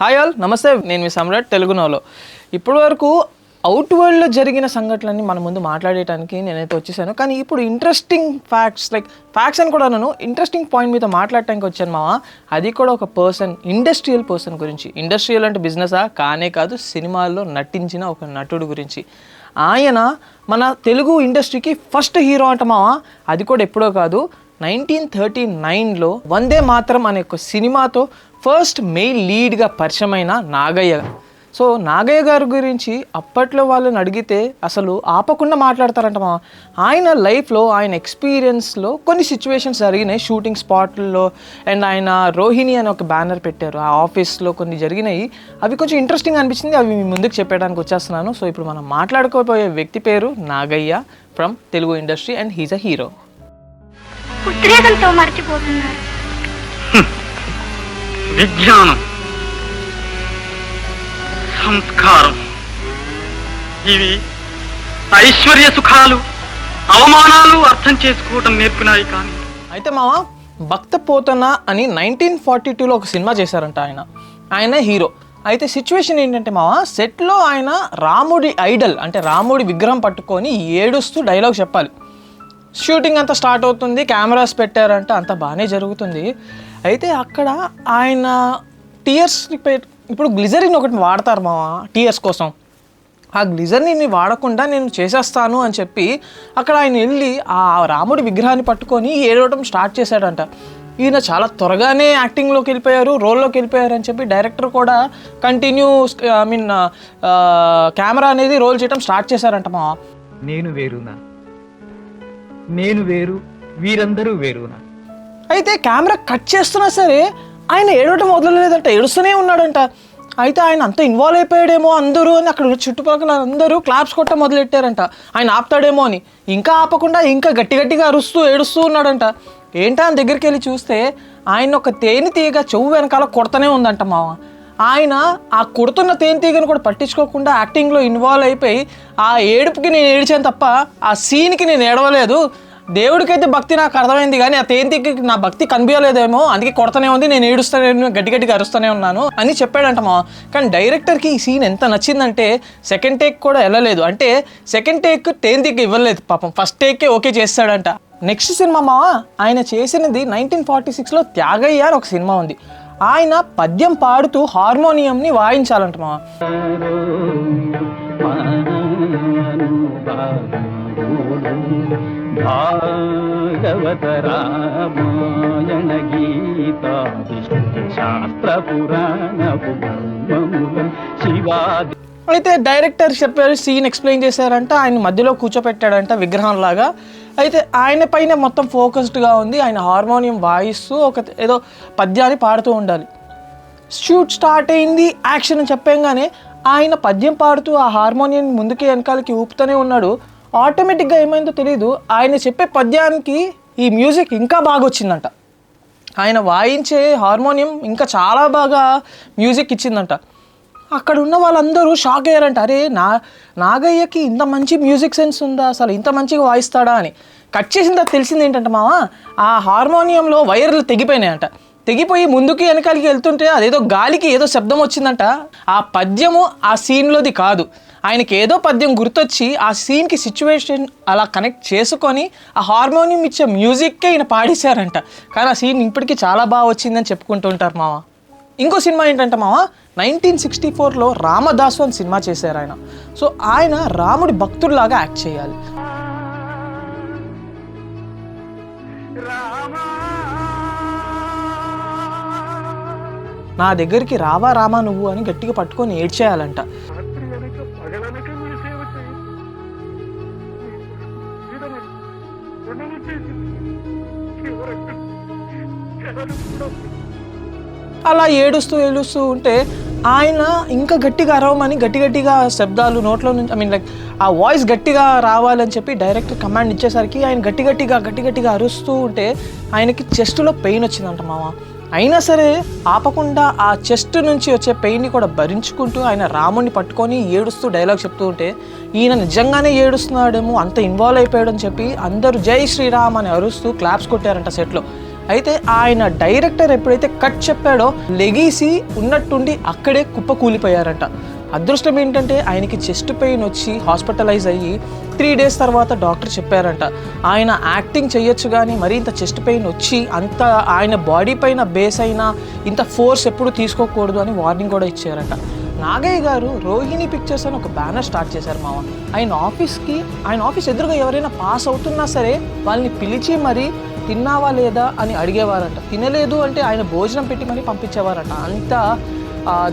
Hi all నమస్తే. నేను మీ సమ్రాట్ తెలుగు నోలో. ఇప్పటి వరకు అవుట్ వరల్డ్లో జరిగిన సంఘటనలన్నీ మన ముందు మాట్లాడేయడానికి నేనైతే వచ్చేసాను. కానీ ఇప్పుడు ఇంట్రెస్టింగ్ ఫ్యాక్ట్స్ లైక్ ఫ్యాక్ట్స్ అని కూడా నేను ఇంట్రెస్టింగ్ పాయింట్ మీద మాట్లాడటానికి వచ్చాను మావా. అది కూడా ఒక పర్సన్ ఇండస్ట్రియల్ పర్సన్ గురించి. ఇండస్ట్రియల్ అంటే బిజినెసా కానే కాదు సినిమాల్లో నటించిన ఒక నటుడు గురించి. ఆయన మన తెలుగు ఇండస్ట్రీకి ఫస్ట్ హీరో అంట మావా. అది కూడా ఎప్పుడో కాదు నైన్టీన్ థర్టీ నైన్లో వందే మాత్రం అనే ఒక సినిమాతో ఫస్ట్ మెయిల్ లీడ్గా పరిచయమైన నాగయ్య. సో నాగయ్య గారి గురించి అప్పట్లో వాళ్ళని అడిగితే అసలు ఆపకుండా మాట్లాడతారంట మా ఆయన లైఫ్లో ఆయన ఎక్స్పీరియన్స్లో కొన్ని సిచ్యువేషన్స్ జరిగినాయి. షూటింగ్ స్పాట్లలో అండ్ ఆయన రోహిణి అని ఒక బ్యానర్ పెట్టారు. ఆ ఆఫీస్లో కొన్ని జరిగినాయి. అవి కొంచెం ఇంట్రెస్టింగ్ అనిపించింది. అవి మీ ముందుకు చెప్పడానికి వచ్చేస్తున్నాను. సో ఇప్పుడు మనం మాట్లాడుకోబోయే వ్యక్తి పేరు Nagaiah from Telugu industry and he's a hero. ఉద్రేకంతో మర్చిపోతున్నారు. విజ్ఞానం. సంస్కారం. ఇవి ఐశ్వర్య సుఖాలు అవమానాలు అర్థం చేసుకోవటం నేర్పినాయి కానీ. అయితే మామ భక్త పోతన అని నైన్టీన్ ఫార్టీ టూలో ఒక సినిమా చేశారంట ఆయన. ఆయన హీరో. అయితే సిచ్యువేషన్ ఏంటంటే మామ సెట్లో ఆయన రాముడి ఐడల్ అంటే రాముడి విగ్రహం పట్టుకొని ఏడుస్తూ డైలాగ్ చెప్పాలి. షూటింగ్ అంతా స్టార్ట్ అవుతుంది కెమెరాస్ పెట్టారంట అంత బాగానే జరుగుతుంది. అయితే అక్కడ ఆయన టీయర్స్ ఇప్పుడు గ్లిజరిన్ ఒకటి వాడతారు మామ టీయర్స్ కోసం. ఆ గ్లిజర్ని వాడకుండా నేను చేసేస్తాను అని చెప్పి అక్కడ ఆయన వెళ్ళి ఆ రాముడి విగ్రహాన్ని పట్టుకొని ఏడవటం స్టార్ట్ చేశాడంట. ఈయన చాలా త్వరగానే యాక్టింగ్లోకి వెళ్ళిపోయారు రోల్లోకి వెళ్ళిపోయారు అని చెప్పి డైరెక్టర్ కూడా కంటిన్యూ ఐ మీన్ కెమెరా అనేది రోల్ చేయడం స్టార్ట్ చేశారంట మా నేను వేరునా? నేను వేరు వీరందరూ వేరునా? అయితే కెమెరా కట్ చేస్తున్నా సరే ఆయన ఏడవటం మొదలలేదంట ఏడుస్తూనే ఉన్నాడంట. అయితే ఆయన అంత ఇన్వాల్వ్ అయిపోయాడేమో అందరూ అని అక్కడ చుట్టుపక్కల అందరూ క్లాప్స్ కొట్ట మొదలెట్టారంట. ఆయన ఆపుతాడేమో అని. ఇంకా ఆపకుండా ఇంకా గట్టి గట్టిగా అరుస్తూ ఏడుస్తూ ఉన్నాడంట. ఏంటా ఆయన దగ్గరికి వెళ్ళి చూస్తే ఆయన ఒక తేనె తీగ చెవు వెనకాల కొడతనే ఉందంట మామ ఆయన ఆ కుడుతున్న తేనె తీగను కూడా పట్టించుకోకుండా యాక్టింగ్లో ఇన్వాల్వ్ అయిపోయి ఆ ఏడుపుకి నేను ఏడిచాను తప్ప ఆ సీన్కి నేను ఏడవలేదు. దేవుడికైతే భక్తి నాకు అర్థమైంది కానీ ఆ తేనెతికి నా భక్తి కనిపించలేదేమో. అందుకే కొడతనే ఉంది నేను ఏడుస్తానే గట్టి గట్టిగా అరుస్తూనే ఉన్నాను అని చెప్పాడంట మా కానీ డైరెక్టర్కి ఈ సీన్ ఎంత నచ్చిందంటే సెకండ్ టేక్ కూడా వెళ్ళలేదు. అంటే సెకండ్ టేక్ తేనెతికి ఇవ్వలేదు పాపం. ఫస్ట్ టేకే ఓకే చేస్తాడంట. నెక్స్ట్ సినిమా మావా ఆయన చేసినది నైన్టీన్ ఫార్టీ సిక్స్లో త్యాగయ్య అని ఒక సినిమా ఉంది. ఆయన పద్యం పాడుతూ హార్మోనియంని వాయించాలంట మా భాగవత రామాయణ గీత శాస్త్ర పురాణ శివాది అయితే డైరెక్టర్ చెప్పారు సీన్ ఎక్స్ప్లెయిన్ చేశారంట ఆయన మధ్యలో కూర్చోపెట్టాడంట విగ్రహం లాగా అయితే ఆయన పైన మొత్తం ఫోకస్డ్గా ఉంది. ఆయన హార్మోనియం వాయిస్తూ ఒక ఏదో పద్యాన్ని పాడుతూ ఉండాలి. షూట్ స్టార్ట్ అయింది. యాక్షన్ అని చెప్పంగానే ఆయన పద్యం పాడుతూ ఆ హార్మోనియం ముందుకి వెనకాలకి ఊపుతూనే ఉన్నాడు. ఆటోమేటిక్గా ఏమైందో తెలియదు ఆయన చెప్పే పద్యానికి ఈ మ్యూజిక్ ఇంకా బాగా వచ్చిందంట. ఆయన వాయించే హార్మోనియం ఇంకా చాలా బాగా మ్యూజిక్ ఇచ్చిందంట. అక్కడ ఉన్న వాళ్ళందరూ షాక్ అయ్యారంట. అరే నా నాగయ్యకి ఇంత మంచి మ్యూజిక్ సెన్స్ ఉందా? అసలు ఇంత మంచిగా వాయిస్తాడా అని. కట్ చేసిన తర్వాత తెలిసింది ఏంటంటే మామ ఆ హార్మోనియంలో వైర్లు తెగిపోయినాయంట. తెగిపోయి ముందుకి వెనకాలకి వెళ్తుంటే అదేదో గాలికి ఏదో శబ్దం వచ్చిందంట. ఆ పద్యము ఆ సీన్లోది కాదు. ఆయనకి ఏదో పద్యం గుర్తొచ్చి ఆ సీన్కి సిచ్యువేషన్ అలా కనెక్ట్ చేసుకొని ఆ హార్మోనియం ఇచ్చే మ్యూజిక్కే ఈయన పాడేశారంట. కానీ ఆ సీన్ ఇప్పటికీ చాలా బాగా వచ్చిందని చెప్పుకుంటూ ఉంటారు మామ ఇంకో సినిమా ఏంటంటే మామ నైన్టీన్ సిక్స్టీ ఫోర్లో రామదాసు అని సినిమా చేశారు ఆయన. సో ఆయన రాముడి భక్తుడిలాగా యాక్ట్ చేయాలి. నా దగ్గరికి రావా రామా నువ్వు అని గట్టిగా పట్టుకొని ఏడ్చేయాలంట. రాత్రి కూడా అలా ఏడుస్తూ ఏడుస్తూ ఉంటే ఆయన ఇంకా గట్టిగా అరవమని గట్టి గట్టిగా శబ్దాలు నోట్లో నుంచి ఐ మీన్ లైక్ ఆ వాయిస్ గట్టిగా రావాలని చెప్పి డైరెక్ట్ కమాండ్ ఇచ్చేసరికి ఆయన గట్టి గట్టిగా గట్టి గట్టిగా అరుస్తూ ఉంటే ఆయనకి చెస్ట్లో పెయిన్ వచ్చిందంట మామ. అయినా సరే ఆపకుండా ఆ చెస్ట్ నుంచి వచ్చే పెయిన్ని కూడా భరించుకుంటూ ఆయన రాముడిని పట్టుకొని ఏడుస్తూ డైలాగ్ చెప్తూ ఉంటే ఈయన నిజంగానే ఏడుస్తున్నాడేమో అంత ఇన్వాల్వ్ అయిపోయాడని చెప్పి అందరూ జై శ్రీరామ్ అని అరుస్తూ క్లాప్స్ కొట్టారంట సెట్లో అయితే ఆయన డైరెక్టర్ ఎప్పుడైతే కట్ చెప్పాడో లెగీసి ఉన్నట్టుండి అక్కడే కుప్పకూలిపోయారంట అదృష్టం ఏంటంటే ఆయనకి చెస్ట్ పెయిన్ వచ్చి హాస్పిటలైజ్ అయ్యి త్రీ డేస్ తర్వాత డాక్టర్ చెప్పారంట. ఆయన యాక్టింగ్ చేయొచ్చు కానీ మరి ఇంత చెస్ట్ పెయిన్ వచ్చి అంత ఆయన బాడీ పైన బేస్ అయినా ఇంత ఫోర్స్ ఎప్పుడు తీసుకోకూడదు అని వార్నింగ్ కూడా ఇచ్చారంట. నాగయ్య గారు రోహిణి పిక్చర్స్ అని ఒక బ్యానర్ స్టార్ట్ చేశారు మామ. ఆయన ఆఫీస్కి ఆయన ఆఫీస్ ఎదురుగా ఎవరైనా పాస్ అవుతున్నా సరే వాళ్ళని పిలిచి మరి తిన్నావా లేదా అని అడిగేవారంట. తినలేదు అంటే ఆయన భోజనం పెట్టి మరీ పంపించేవారంట. అంత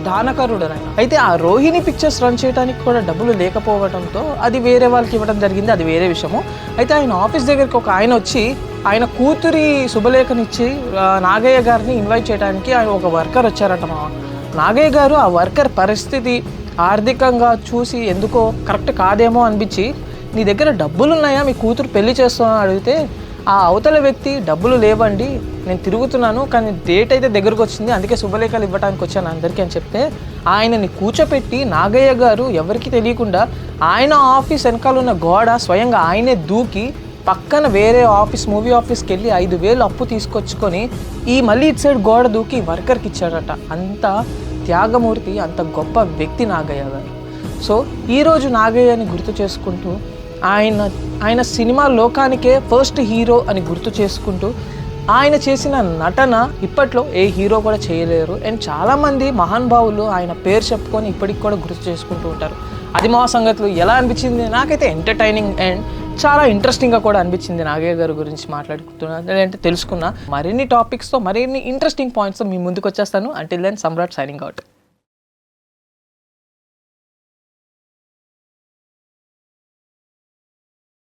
దానకరుడు ఆయన అయితే ఆ రోహిణి పిక్చర్స్ రన్ చేయడానికి కూడా డబ్బులు లేకపోవడంతో అది వేరే వాళ్ళకి ఇవ్వడం జరిగింది. అది వేరే విషయము. అయితే ఆయన ఆఫీస్ దగ్గరికి ఒక ఆయన వచ్చి ఆయన కూతురి శుభలేఖనిచ్చి నాగయ్య గారిని ఇన్వైట్ చేయడానికి ఆయన ఒక వర్కర్ వచ్చారట మా నాగయ్య గారు ఆ వర్కర్ పరిస్థితి ఆర్థికంగా చూసి ఎందుకో కరెక్ట్ కాదేమో అనిపించి నీ దగ్గర డబ్బులు ఉన్నాయా మీ కూతురు పెళ్ళి చేస్తున్నా? అడిగితే ఆ అవతల వ్యక్తి డబ్బులు లేవండి నేను తిరుగుతున్నాను కానీ డేట్ అయితే దగ్గరకు వచ్చింది అందుకే శుభలేఖలు ఇవ్వడానికి వచ్చాను అందరికీ అని చెప్తే ఆయనని కూర్చోపెట్టి నాగయ్య గారు ఎవరికి తెలియకుండా ఆయన ఆఫీస్ వెనకాల ఉన్న గోడ స్వయంగా ఆయనే దూకి పక్కన వేరే ఆఫీస్ మూవీ ఆఫీస్కి వెళ్ళి ఐదు వేలు అప్పు తీసుకొచ్చుకొని ఈ మళ్ళీ ఇటు సైడ్ గోడ దూకి వర్కర్కి ఇచ్చాడట. అంత త్యాగమూర్తి అంత గొప్ప వ్యక్తి నాగయ్య గారు. సో ఈరోజు నాగయ్యని గుర్తు చేసుకుంటూ ఆయన ఆయన సినిమా లోకానికే ఫస్ట్ హీరో అని గుర్తు చేసుకుంటూ ఆయన చేసిన నటన ఇప్పట్లో ఏ హీరో కూడా చేయలేరు. అండ్ చాలామంది మహానుభావులు ఆయన పేరు చెప్పుకొని ఇప్పటికి కూడా గుర్తు చేసుకుంటూ ఉంటారు. అది మా సంగతులు ఎలా అనిపించింది? నాకైతే ఎంటర్టైనింగ్ అండ్ చాలా ఇంట్రెస్టింగ్గా కూడా అనిపించింది నాగయ్య గారి గురించి మాట్లాడుకుంటున్నా. లేదంటే తెలుసుకున్నా. మరిన్ని టాపిక్స్తో మరిన్ని ఇంట్రెస్టింగ్ పాయింట్స్తో మీ ముందుకు వచ్చేస్తాను. Until then Samrat signing out